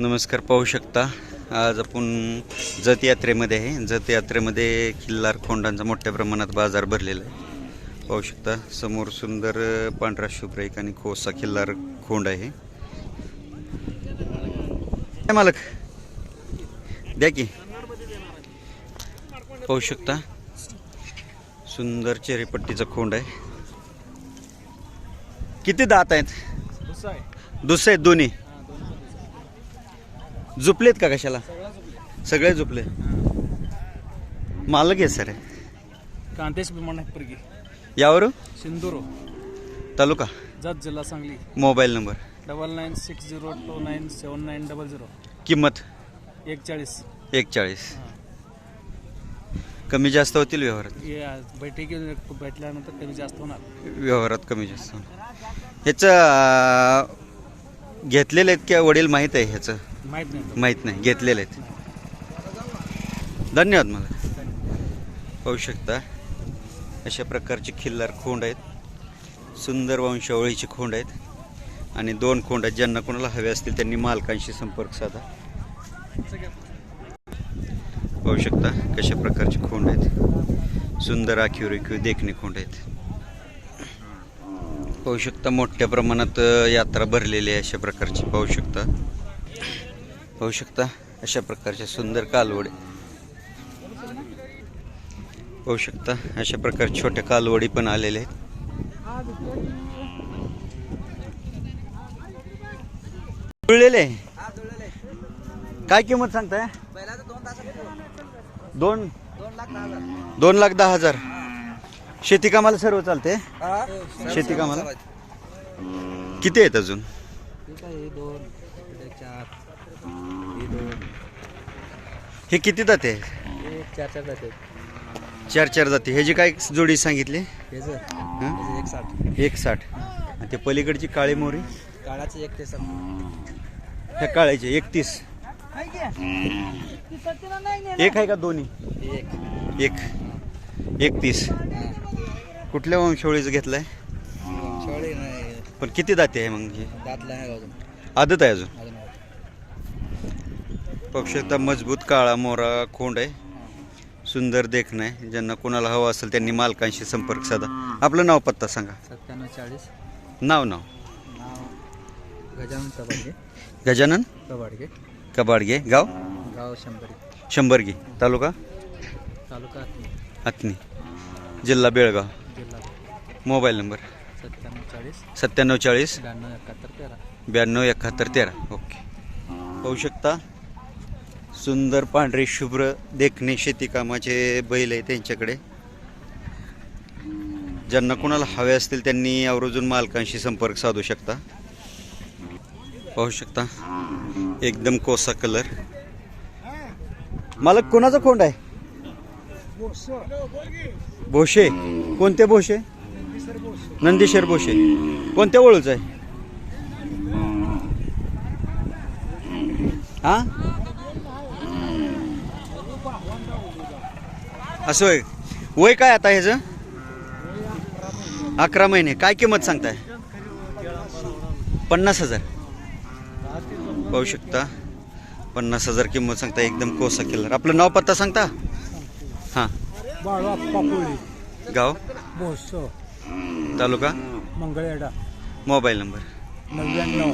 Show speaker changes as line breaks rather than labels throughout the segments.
नमस्कार पाहू शकता. आज आपण जत यात्रेमध्ये आहे. जत यात्रेमध्ये खिल्लार खोंडांचा मोठ्या प्रमाणात बाजार भरलेला आहे. पाहू शकता समोर सुंदर पांढरा शुभ्र एक आणि खोसा खिल्लार खोंड आहे. काय मालक. द्या की. पाहू शकता सुंदर चेरीपट्टीचा खोंड आहे. किती दात आहेत? दुसरे आहेत दोन्ही. झुपलेत का कशाला? सगळे झुपले. मालक आहे सर.
कांतेश परगी
यावर
सिंदूर
तालुका?
जत जिल्हा Sangli.
Mobile number.
Double nine six zero two nine seven nine double zero.
किंमत?
एक चाळीस
एक चाळीस कमी जास्त होतील व्यवहारात?
बैठकी भेटल्यानंतर कमी जास्त होणार.
व्यवहारात कमी जास्त ह्याचं घेतलेलं आहेत किंवा वडील? माहीत आहे ह्याचं.
माहीत नाही.
माहीत नाही. घेतलेले आहेत. धन्यवाद मला. पाहू शकता अशा प्रकारचे खिल्लार खोंड आहेत. सुंदर वंशावळीचे खोंड आहेत. आणि दोन खोंड आहेत ज्यांना कोणाला हवे असतील त्यांनी मालकांशी संपर्क साधा. पाहू शकता कशा प्रकारचे खोंड आहेत. सुंदर आखीव रेखीव देखणे खोंड आहेत. पाहू शकता मोठ्या प्रमाणात यात्रा भरलेली आहे अशा प्रकारची. पाहू शकता. पाहू शकता अशा प्रकारच्या सुंदर कालवडी. पाहू शकता अशा प्रकारच्या छोट्या कालवडी पण आलेल्या आहेत. जुळलेले? काय किंमत सांगताय? दोन? दोन लाख दहा हजार. शेती कामाला सर्व चालते? शेती कामाला? किती आहेत अजून?
दोन चार.
हे किती जाते
चार चार जाते
चार चार जाती ह्याची काय जोडी सांगितली?
एक साठ
एक साठ आणि ते पलीकडची काळी मोरी
काळाचे एक ते
ह्या काळ्याची एकतीस. एक आहे का दोन्ही?
एक.
एक एकतीस. कुठल्या वंशवळीचं घेतलंय? पण किती दाते आहे मग
दातला आहे अजून.
आदत आहे अजून? पक्षता मजबूत काळा मोरा खोंड आहे. सुंदर देखणं आहे. ज्यांना कोणाला हवं असेल त्यांनी मालकांशी संपर्क साधा. आपलं नाव पत्ता सांगा.
सत्त्याण्णव चाळीस.
नाव नाव.
नाव गजानन कबाडगे.
गजानन?
कबाडगे.
कबाडगे. गाव?
गाव शंभरी.
शंभरगी. तालुका?
तालुका
हत्नी जिल्हा बेळगाव.
जिल्हा
मोबाईल नंबर?
सत्त्याण्णव चाळीस.
सत्त्याण्णव चाळीस.
ब्याण्णव एकाहत्तर तेरा.
ब्याण्णव एकाहत्तर तेरा. ओके. पाहू शकता? सुंदर पांढरे शुभ्र देखणे शेती कामाचे बैल आहे त्यांच्याकडे. ज्यांना कोणाला हवे असतील त्यांनी आवर्जून मालकांशी संपर्क साधू शकता. पाहू शकता एकदम कोसा कलर. मालक कोणाचा कोंड आहे? भोशे कोणते भोशे नंदीशर भोशे कोणत्या ओळूच आहे? हा? असं होय. वय काय आता ह्याचं? अकरा महिने. काय किंमत सांगताय? पन्नास हजार. पाहू शकता. पन्नास हजार किंमत सांगता एकदम कोसा किल्लर. आपलं नाव पत्ता सांगता? हां. गाव? तालुका?
Mangalwedha
mobile number.
नव्याण्णव.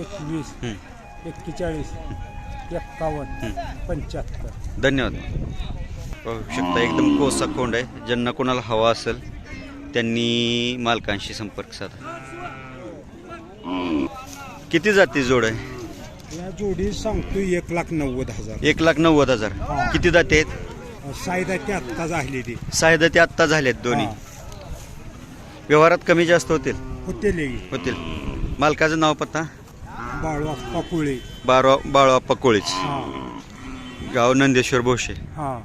एकवीस. एक्केचाळीस. एक्कावन्न पंच्याहत्तर.
धन्यवाद. पाहू शकता. एकदम कोसा कोंड आहे. ज्यांना कोणाला हवा असेल त्यांनी मालकांशी संपर्क साधा. किती जाती जोड आहे?
या जोडी सांगतो एक लाख नव्वद हजार.
एक लाख नव्वद हजार. किती जाती आहेत?
सायदा ते आत्ता झालेली
सहा ते आत्ता झालेत दोन्ही. व्यवहारात कमी जास्त होतील?
होते लेगी
होतील. मालकाचं नाव पत्ता?
बाळू अप्पा कुळे.
बारा बाळा पकोळीच
हा.
गाव नंदेश्वर भोशे
हा.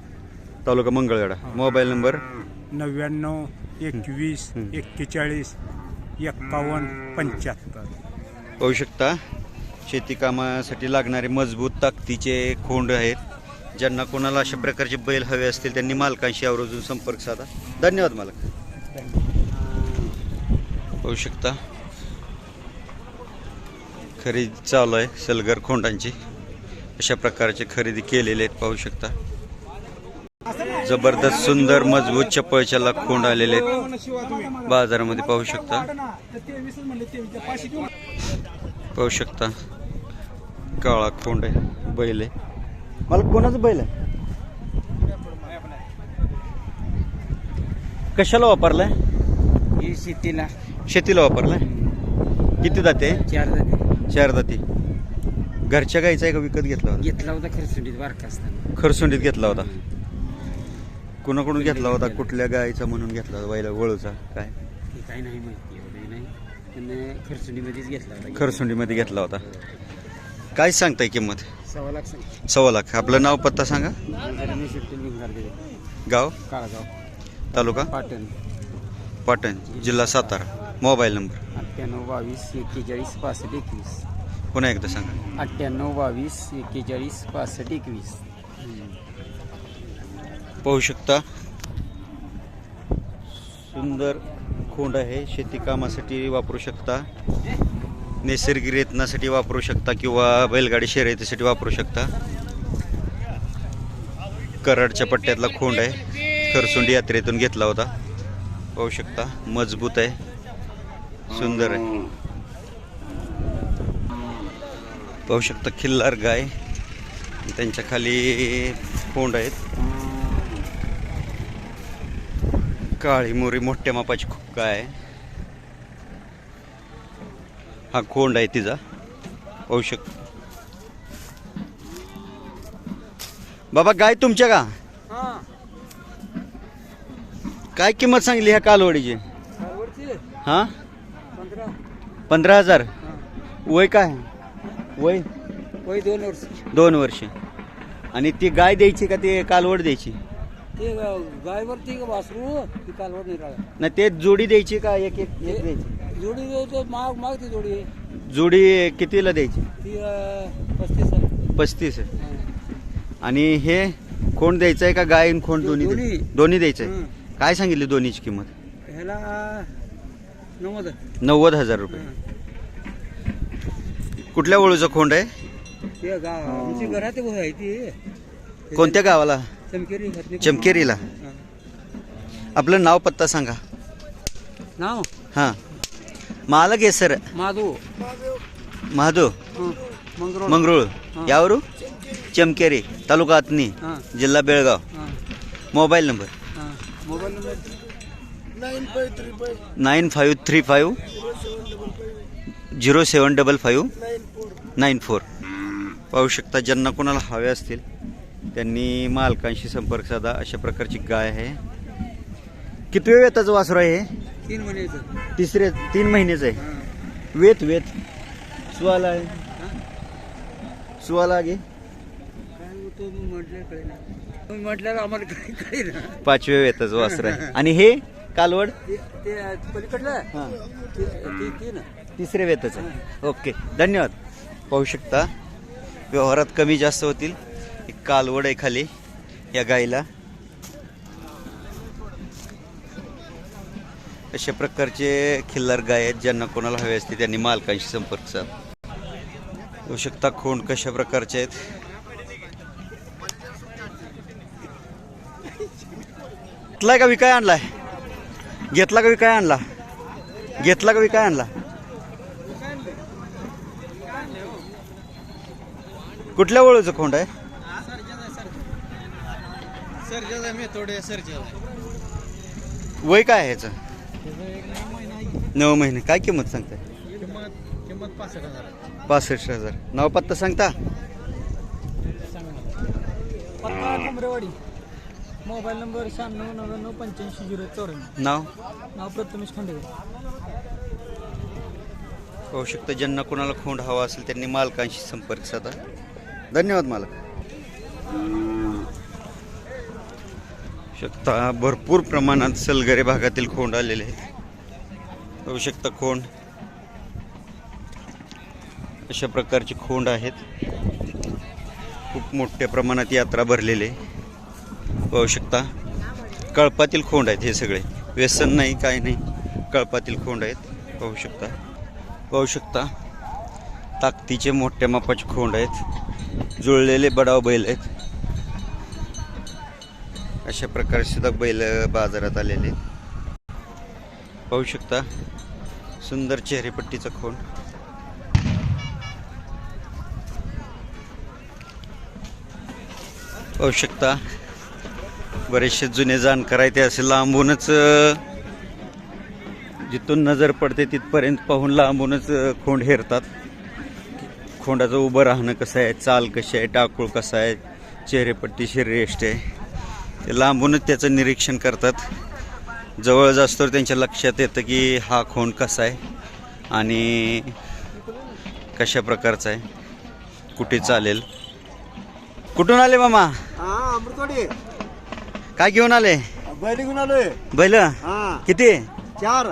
तालुका मंगळवेढा. Mobile number?
नव्याण्णव एकवीस. एक्केचाळीस एक्कावन्न पंच्याहत्तर.
पाहू शकता शेती कामासाठी लागणारे मजबूत ताकदीचे खोंड आहेत. ज्यांना कोणाला अशा प्रकारचे बैल हवे असतील त्यांनी मालकांशी आवर्जून संपर्क साधा. धन्यवाद मालक. पाहू शकता. खरेदी चालू आहे सलगर खोंडांची. अशा प्रकारचे खरेदी केलेले आहेत पाहू शकता. जबरदस्त सुंदर मजबूत चप्पळच्याला खोंड आलेले आहेत. बाजारामध्ये पाहू शकता. पाहू शकता. काळा खोंड आहे बैल आहे. मला कोणाचं बैल आहे? कशाला वापरलाय?
ही शेतीला.
शेतीला वापरलाय? किती जाते
चार जाते
चार जाती घरच्या गाईचा आहे का विकत घेतला होता.
घेतला होता खरसुंडीत बारका असताना.
खरसुंडीत घेतला होता. कुणाकडून घेतला होता? कुठल्या गायचा म्हणून घेतला होता? बैला वळूचा? काय?
हे काही नाही माहिती एवढं नाही. पण खरसुंडीमध्येच घेतला होता.
खरसुंडीमध्ये घेतला होता. काय सांगताय किंमत?
सव्वा लाख सांग
सव्वा लाख. आपलं नाव पत्ता सांगा.
रमेश विठ्ठल भिंगार दिले
गाव?
काळगाव.
तालुका?
पाटण.
पाटण जिल्हा सातारा. Mobile number?
अठ्ठ्याण्णव बावीस एक्केचाळीस पासष्ट एकवीस.
पुन्हा एकदा सांगा.
अठ्ठ्याण्णव बावीस एक्केचाळीस पासष्ट एकवीस.
पाहू शकता. सुंदर खोंड आहे. शेती कामासाठी वापरू शकता. नैसर्गिक रेतनासाठी वापरू शकता किंवा बैलगाडी शर्यतीसाठी वापरू शकता. कराडच्या पट्ट्यातला खोंड आहे. खरसुंडी यात्रेतून घेतला होता. पाहू शकता. मजबूत आहे. सुंदर आहे. पाहू शकता खिल्लार गाय. त्यांच्या खाली खोंड आहेत. काळी मोरी मोठ्या मापाची खूप गाय आहे. हा खोंड आहे तिचा. पाहू शक बाबा गाय तुमच्या का? काय किंमत सांगली ह्या कालवडीची? हा? पंधरा. हजार? वय काय? वय?
वय दोन वर्ष.
दोन वर्ष. आणि ती गाय द्यायची का ते कालवड द्यायची?
ते गायवरती वासरू ती कालवड नाही राहिला
नाही ते जोडी द्यायची का एक एक एक द्यायची?
जोडी जो माग माग ती जोडी
जोडी कितीला द्यायची?
ती अं, पस्तीस आहे.
पस्तीस आहे.
हं.
आणि हे कोण द्यायचं आहे का गाय आणि खोंड दोन्ही
दोन्ही.
द्यायचं? दोन्ही द्यायचं आहे. काय सांगितली दोन्हीची किंमत?
ह्याला नव्वद
नव्वद हजार रुपये. कुठल्या वळूचा खोंड आहे?
ते गाव आमची घरात आहे ती.
कोणत्या गावाला?
चमकेरी घातली
चमकेरीला?
हं.
आपलं नाव पत्ता सांगा.
नाव?
हां. मालक आहे सर.
माधव
महादेव
हं. मंगरुळ.
मंगरुळ. यावरू? चमकेरी तालुका अतनी
हां.
जिल्हा बेळगाव.
हां.
Mobile number?
हां. Mobile number?
Nine five three five. Zero seven double five. Nine four. पाहू शकता ज्यांना कोणाला हवे असतील. त्यांनी मालकांशी संपर्क साधा अशा प्रकारची गाय आहे. किती वेळ येताचं वासरू आहे हे?
तीन महिन्याचं.
तिसरे तीन महिन्याचं आहे. वेत वेत. सुवाला आहे? सुवाला आगे
काय होतं मी म्हटलं कळे ना तुम्ही म्हटल्यावर आम्हाला काय कळे ना
पाचव्या वेताचं वासरू आहे. आणि हे कालवड?
ते ते पलीकडलं?
हां.
ते ते- ते ना
तिसरे वेताचं ओके. धन्यवाद. पाहू शकता. व्यवहारात कमी जास्त होतील. कालवड आहे खाली या गाईला. अशा प्रकारचे खिल्लार गाय आहेत ज्यांना कोणाला हवे असते त्यांनी मालकांशी संपर्क साध. शकता खोंड कशा प्रकारचे आहेत. घेतलाय का विकाय आणलाय? घेतला का विकाय आणला? घेतला का विकाय आणला? कुठल्या वळूचं खोंड आहे?
मी थोडे
वय काय आहे ह्याचं नऊ महिने काय किंमत सांगताय?
किंमत किंमत पासष्ट हजार
पासष्ट हजार. नाव पत्ता सांगता?
पत्ता मोबाईल नंबर शहाण्णव नव्याण्णव पंच्याऐंशी झिरो चौऱ्याण्णव.
नाव?
नाव प्रथमेश खांडेकर
पाहू शकता ज्यांना कोणाला खोंड हवा असेल त्यांनी मालकांशी संपर्क साधा. धन्यवाद मालक. शकता. भरपूर प्रमाणात सलगरे भागातील खोंड आलेले आहेत. पाहू शकता खोंड. अशा प्रकारचे खोंड आहेत. खूप मोठ्या प्रमाणात यात्रा भरलेले पाहू शकता. कळपातील खोंड आहेत हे सगळे. व्यसन नाही काय नाही. कळपातील खोंड आहेत. पाहू शकता. पाहू शकता. ताकदीचे मोठ्या मापाचे खोंड आहेत. जुळलेले बडाव बैल आहेत. अशा प्रकारे सुद्धा बैल बाजारात आलेले. आहेत. पाहू शकता सुंदर चेहरेपट्टीचा खोंड पाहू शकता बरेचसे जुने जाणकार आहे ते असे लांबूनच जिथून नजर पडते तिथपर्यंत पाहून लांबूनच खोंड हेरतात. खोंडाचं उभं राहणं कसं आहे चाल कशी आहे टाकूळ कसं आहे चेहरेपट्टी शरीरेष्ट आहे. ते लांबूनच त्याचं निरीक्षण करतात. जवळ जास्त त्यांच्या लक्षात येतं की हा खोंड कसा आहे आणि कशा प्रकारचा आहे कुठे चालेल. कुठून आले मामा?
हा अमृतवाडी.
काय घेऊन आले?
बैल घेऊन आलोय.
बैल?
हा.
किती?
चार.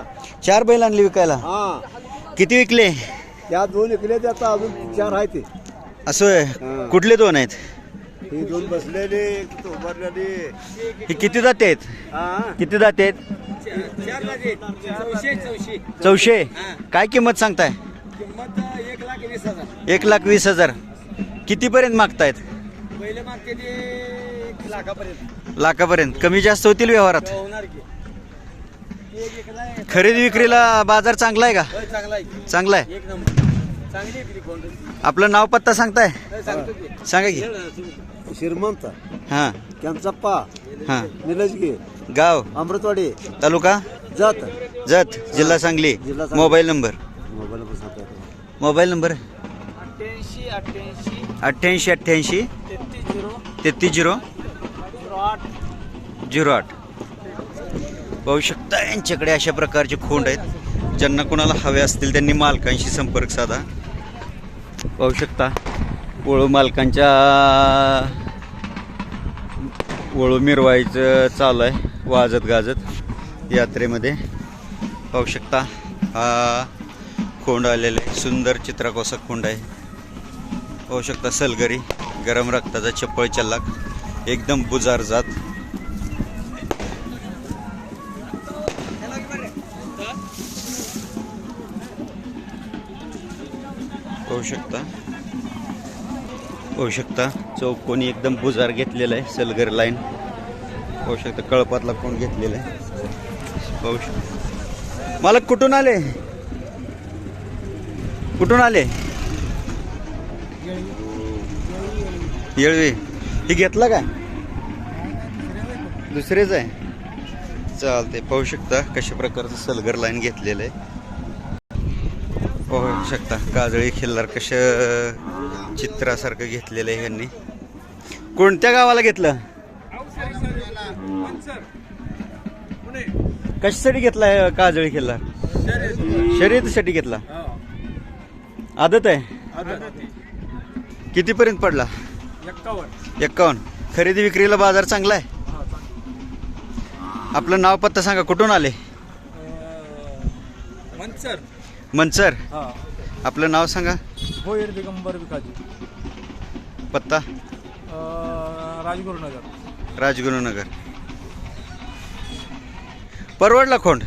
चार बैल आणली विकायला.
हा.
किती विकले?
त्या दोन इकडे आता अजून चार आहे ते
असं. कुठले दोन आहेत?
हे दोन बसलेले एक तिथं उभारलेले.
हे किती जाते आहेत?
हा?
किती जाते आहेत? चौशे. काय किंमत सांगताय?
किंमत एक लाख वीस हजार.
एक लाख वीस हजार कितीपर्यंत मागतायत?
पहिले मागते ते एक लाखापर्यंत.
लाखापर्यंत कमी जास्त होतील व्यवहारात?
होणार की एक एकला आहे.
खरेदी विक्रीला बाजार चांगला आहे का?
होय, चांगला आहे.
चांगला आहे
एक नंबर चांगली आहे किती कोण
आपलं नाव पत्ता सांगताय?
सांगतो की
सांगा की.
श्रीमंत
हां.
त्यांचप्पा
हां.
निलजगी
गाव.
अमृतवाडी
तालुका?
जात.
जत जिल्हा सांगली.
जिल्हा Sangli.
Mobile number?
Mobile number सांगता येतो.
Mobile number?
अठ्ठ्याऐंशी अठ्ठ्याऐंशी.
अठ्ठ्याऐंशी अठ्ठ्याऐंशी.
तेहतीस झिरो.
तेहतीस झिरो.
झिरो आठ.
झिरो आठ. पाहू शकता यांच्याकडे अशा प्रकारचे खोंड आहेत. ज्यांना कोणाला हवे असतील त्यांनी मालकांशी संपर्क साधा. पाहू शकता. वळू मालकांच्या वळू मिरवायचं चालू आहे वाजत गाजत यात्रेमध्ये. पाहू शकता हा खोंड आलेला आहे सुंदर चित्राकोसा खोंड आहे. पाहू शकता सलगरी गरम रक्ताचा चप्पळ चल्लाक एकदम बुजार जात. पाहू शकता पाहू शकता. चौकोनी एकदम बुजार घेतलेला आहे सलगर लाईन पाहू शकता कळपातला कोण घेतलेला आहे. पाहू शकता. मला कुठून आले? कुठून आले? येळवी. हे घेतला का? दुसरेच आहे. चालते पाहू शकता कशा प्रकारचं सलगर लाईन घेतलेलं आहे. पाहू शकता काजळी खिल्लार कशा चित्रासारखं घेतलेलं आहे ह्यांनी. कोणत्या गावाला घेतलं? कशासाठी घेतलाय काजळी खिल्लार शर्यतीसाठी घेतला. आदत आहे? कितीपर्यंत पडला?
एक्कावन्न.
खरेदी विक्रीला बाजार चांगला आहे? आपलं नाव पत्ता सांगा कुठून आले?
मंचर.
मनसर
हा.
आपलं नाव सांगा.
भोयर दिगंबर विकाजी.
पत्ता.
राजगुरुनगर.
राजगुरुनगर. परवडला खोंड?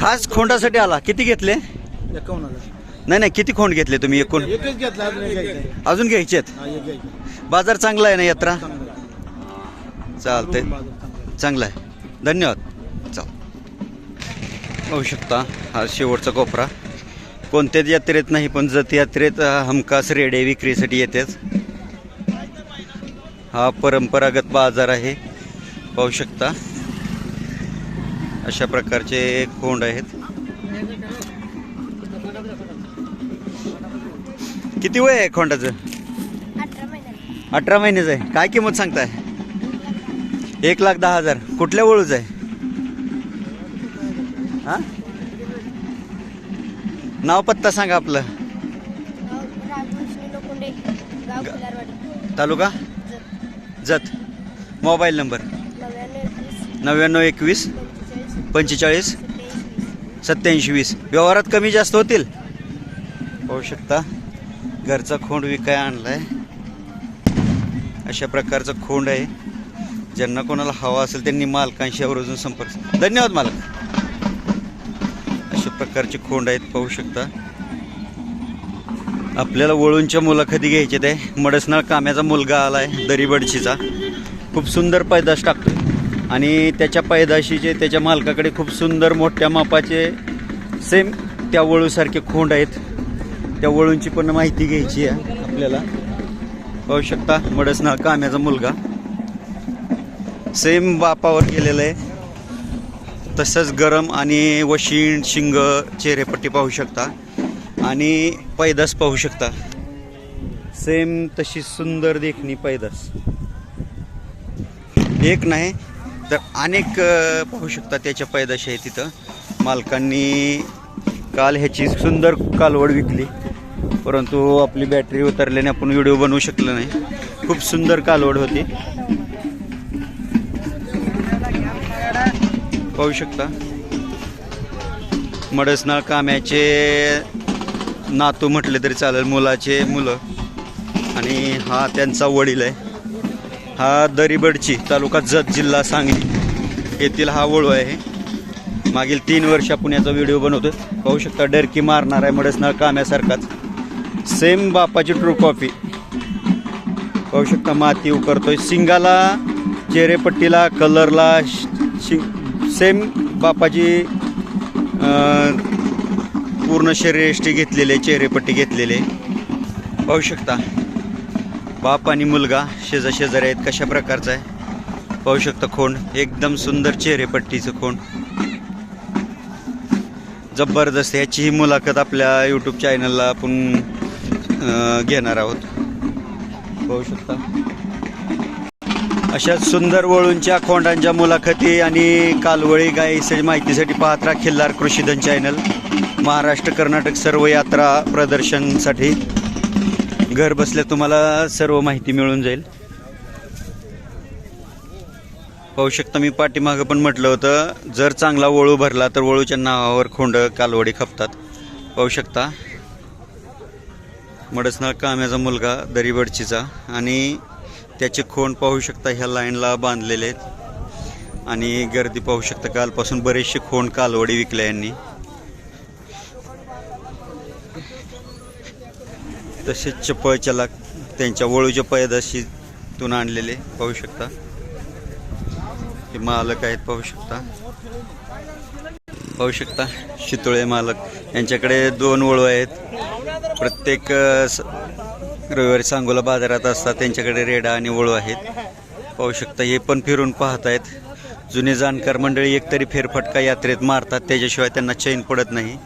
खास खोंडासाठी आला. किती घेतले?
एकावन्न हजार.
नाही नाही किती खोंड घेतले तुम्ही? एकूण.
एकच घेतला अजून एक घ्यायचा
अजून घ्यायचेत
हा एक घ्यायचा
बाजार चांगला आहे ना यात्रा?
चांगला
चालतंय. चांगला आहे. धन्यवाद. चाल. पाहू शकता. हा शेवटचा कोपरा. कोणत्याच यात्रेत नाही पण जत यात्रेत हमखास रेडे विक्रीसाठी येतेच. हा परंपरागत बाजार आहे. पाहू शकता. अशा प्रकारचे खोंड आहेत. किती वय आहे खोंडाचं?
अठरा
महिन्याचं आहे. काय किंमत सांगताय? एक लाख दहा हजार. कुठल्या वळूच आहे? हा? नाव पत्ता सांगा आपलं. तालुका?
जत.
Mobile number?
नव्याण्णव एकवीस पंचेचाळीस सत्याऐंशी वीस.
व्यवहारात कमी जास्त होतील? पाहू शकता. घरचा खोंड विकाय आणलाय. अशा प्रकारचा खोंड आहे. ज्यांना कोणाला हवा असेल त्यांनी मालकांशी आवर्जून संपर्क धन्यवाद मालक. प्रकारचे खोंड आहेत पाहू शकता. आपल्याला वळूंच्या मुलाखती घ्यायच्या ते मडसनाळ काम्याचा मुलगा आला आहे दरीबडशीचा. खूप सुंदर पैदाश टाकतो आणि त्याच्या पैदाशीचे त्याच्या मालकाकडे खूप सुंदर मोठ्या मापाचे सेम त्या वळूसारखे खोंड आहेत. त्या वळूंची पण माहिती घ्यायची आहे आपल्याला. पाहू शकता मडसनाळ काम्याचा मुलगा. सेम बापावर गेलेलं आहे. तसंच गरम आणि वशीण शिंग चेहरेपट्टी पाहू शकता. आणि पैदास पाहू शकता. सेम तशी सुंदर देखणी पैदास. एक नाही तर अनेक पाहू शकता त्याच्या पैदाशी आहे तिथं. मालकांनी काल ह्याची सुंदर कालवड विकली. परंतु आपली बॅटरी उतरल्याने आपण व्हिडिओ बनवू शकलो नाही. खूप सुंदर कालवड होती. पाहू शकता. मडसनाळ काम्याचे नातू म्हटले तरी चालेल मुलाचे मुलं. आणि हा त्यांचा वडील आहे. हा दरीबडची तालुका जत जिल्हा सांगली येथील हा वळू आहे. मागील तीन वर्ष आपण याचा व्हिडिओ बनवतो पाहू शकता डरकी मारणार आहे मडसनाळ काम्यासारखाच. सेम बापाची ट्रू कॉफी पाहू शकता माती उकरतोय. सिंगाला चेहरेपट्टीला कलरला शिंग सेम बापाची पूर्ण शरीरयष्टी घेतलेले चेहरेपट्टी घेतलेले. पाहू शकता बाप आणि मुलगा शेजा शेजारी आहेत कशा प्रकारचा आहे? पाहू शकता खोंड एकदम सुंदर चेहरेपट्टीचं खोंड. जबरदस्त याची ही मुलाखत आपल्या यूट्यूब चॅनलला आपण घेणार आहोत. पाहू शकता. अशा सुंदर वळूंच्या खोंडांच्या मुलाखती आणि कालवळी गायीसाठी माहितीसाठी पाहत राहा खिल्लार कृषीधन चॅनल. महाराष्ट्र कर्नाटक सर्व यात्रा प्रदर्शनसाठी घर बसल्या तुम्हाला सर्व माहिती मिळून जाईल. पाहू शकता मी पाठीमागं पण म्हटलं होतं जर चांगला वळू भरला तर वळूच्या नावावर खोंड कालवडी खपतात. पाहू शकता. मडसनाळ काम्याचा मुलगा दरीबडचीचा आणि त्याचे खोंड पाहू शकता ह्या लाईनला बांधलेले आहेत. आणि गर्दी पाहू शकता कालपासून बरेचसे खोंड कालवडी विकल्या यांनी. तसेच चपळ चलाक त्यांच्या वळूच्या पैदाशीतून आणलेले पाहू शकता. हे मालक आहेत पाहू शकता. पाहू शकता शितोळे मालक. यांच्याकडे दोन वळू आहेत. प्रत्येक स- रविवारी सांगोला बाजारात असतात. त्यांच्याकडे रेडा आणि वळू आहेत. पाहू शकता हे पण फिरून पाहत आहेत जुने जाणकार मंडळी एकतरी फेरफटका यात्रेत मारतात. त्याच्याशिवाय त्यांना चैन पडत नाही.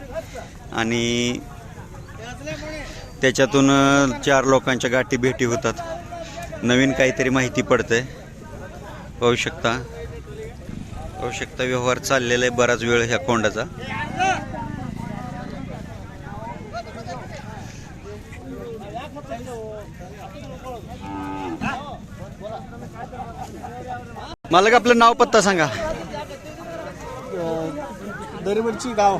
आणि त्याच्यातून चार लोकांच्या गाठी भेटी होतात. नवीन काहीतरी माहिती पडते पाहू शकता. पाहू शकता व्यवहार चाललेला आहे बराच वेळ ह्या कोंडाचा. मला का आपलं नाव पत्ता सांगा.
दरीबडची गाव.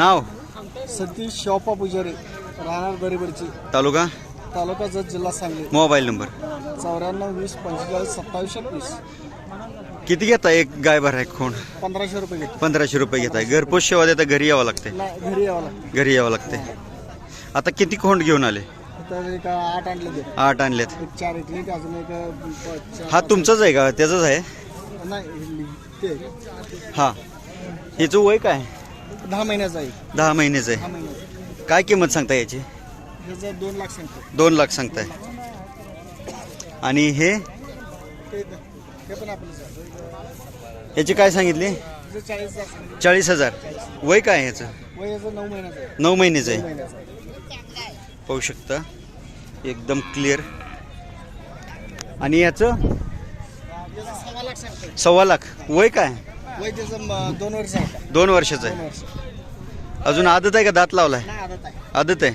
नाव?
सतीश शॉपा पुजारी. राहणार दरीबडची
तालुका?
तालुका जत जिल्हा सांगली.
Mobile number.
चौऱ्याण्णव वीस पंचेचाळीस सत्तावीस एकवीस
किती घेता एक गाय भराय खोंड
पंधराशे रुपये घेतो.
पंधराशे रुपये घेताय. घरपोच सेवा देता घरी यावं लागते
घरी यावं लागतं.
घरी यावं लागते आता किती खोंड घेऊन आले?
तर एक आठ आणले ते.
आठ आणलेत.
एक चार ते अजून एक प- चार-
हा तुमचाच आहे का? त्याचाच आहे?
नाही ते.
हा. हिचं वय काय?
दहा महिन्याचा आहे.
दहा महिन्याचं
दहा
आहे.
महिन्याचा
काय किंमत सांगता याची?
ह्याचं दोन लाख सांगतो
दोन लाख सांगताय. आणि हे?
ते ते पण आपलं
याची काय सांगितली?
चाळीस लाख सांगितलं.
चाळीस हजार. वय काय आहे ह्याचं
वय याचं नऊ महिन्याचं आहे.
नऊ महिन्याचं
नऊ
आहे
महिन्याचं आहे.
पाहू शकता. एकदम क्लिअर आणि याचं? सव्वा लाख. वय काय?
वय त्याचं म- दोन वर्ष आहे.
दोन वर्षाचं
दोन
आहे
वर्ष.
अजून आदत आहे का दात लावलाय?
नाही आदत आहे.
आदत आहे.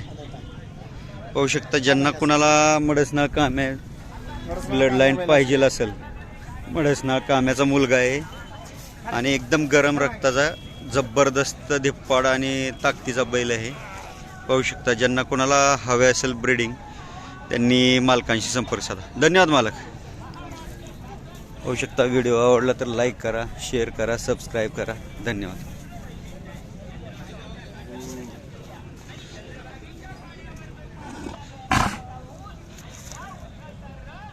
पाहू शकता ज्यांना कुणाला मडसनाळ काम्या ब्लड लाईन पाहिजे असेल मडसनाळ काम्याचा मुलगा आहे. आणि एकदम गरम रक्ताचा जबरदस्त धिप्पाड आणि ताकदीचा बैल आहे. पाहू शकता ज्यांना कोणाला हवे असेल ब्रीडिंग त्यांनी मालकांशी संपर्क साधा. धन्यवाद मालक. पाहू शकता व्हिडिओ आवडला तर लाईक करा शेअर करा सबस्क्राईब करा. धन्यवाद.